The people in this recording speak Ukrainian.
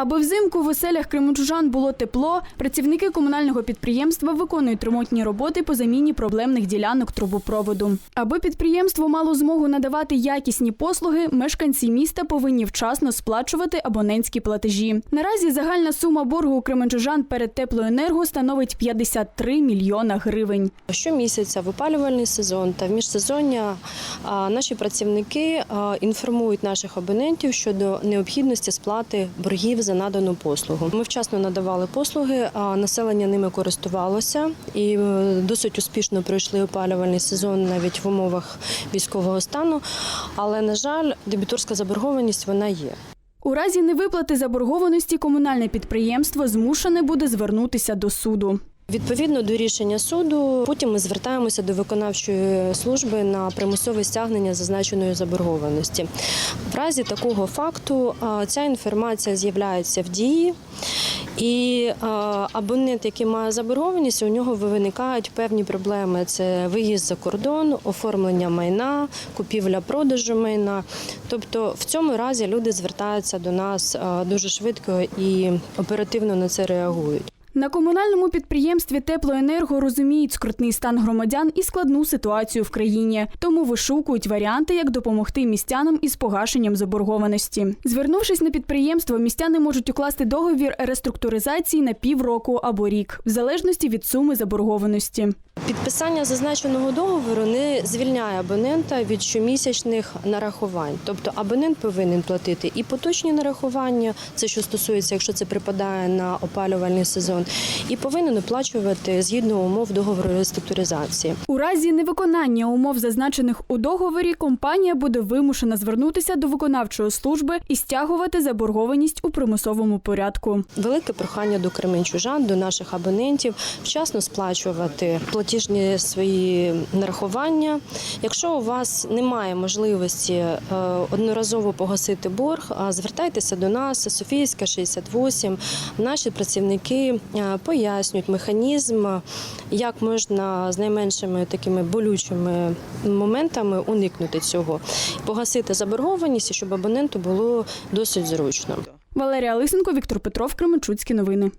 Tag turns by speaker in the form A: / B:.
A: Аби взимку в оселях кременчужан було тепло, працівники комунального підприємства виконують ремонтні роботи по заміні проблемних ділянок трубопроводу. Аби підприємство мало змогу надавати якісні послуги, мешканці міста повинні вчасно сплачувати абонентські платежі. Наразі загальна сума боргу у кременчужан перед теплоенерго становить 53 мільйона гривень.
B: Щомісяця в опалювальний сезон та в міжсезоння наші працівники інформують наших абонентів щодо необхідності сплати боргів за надану послугу. Ми вчасно надавали послуги, а населення ними користувалося і е, досить успішно пройшли опалювальний сезон навіть в умовах військового стану. Але на жаль, дебіторська заборгованість вона є.
A: У разі невиплати заборгованості комунальне підприємство змушене буде звернутися до суду.
B: Відповідно до рішення суду, потім ми звертаємося до виконавчої служби на примусове стягнення зазначеної заборгованості. В разі такого факту ця інформація з'являється в дії. І абонент, який має заборгованість, у нього виникають певні проблеми: це виїзд за кордон, оформлення майна, купівля продажу майна. Тобто, в цьому разі люди звертаються до нас дуже швидко і оперативно на це реагують.
A: На комунальному підприємстві Теплоенерго розуміють скрутний стан громадян і складну ситуацію в країні, тому вишукують варіанти, як допомогти містянам із погашенням заборгованості. Звернувшись на підприємство, містяни можуть укласти договір реструктуризації на півроку або рік, в залежності від суми заборгованості.
B: Підписання зазначеного договору не звільняє абонента від щомісячних нарахувань. Тобто абонент повинен платити і поточні нарахування, це що стосується, якщо це припадає на опалювальний сезон, і повинен оплачувати згідно умов договору реструктуризації.
A: У разі невиконання умов, зазначених у договорі, компанія буде вимушена звернутися до виконавчої служби і стягувати заборгованість у примусовому порядку.
B: Велике прохання до кременчужан, до наших абонентів вчасно сплачувати платіжні свої нарахування. Якщо у вас немає можливості е, одноразово погасити борг, звертайтеся до нас, Софійська 68. Наші працівники е, пояснюють механізм, як можна з найменшими такими болючими моментами уникнути цього, погасити заборгованість, щоб абоненту було досить зручно.
A: Валерія Лисенко, Віктор Петров, Кременчуцькі новини.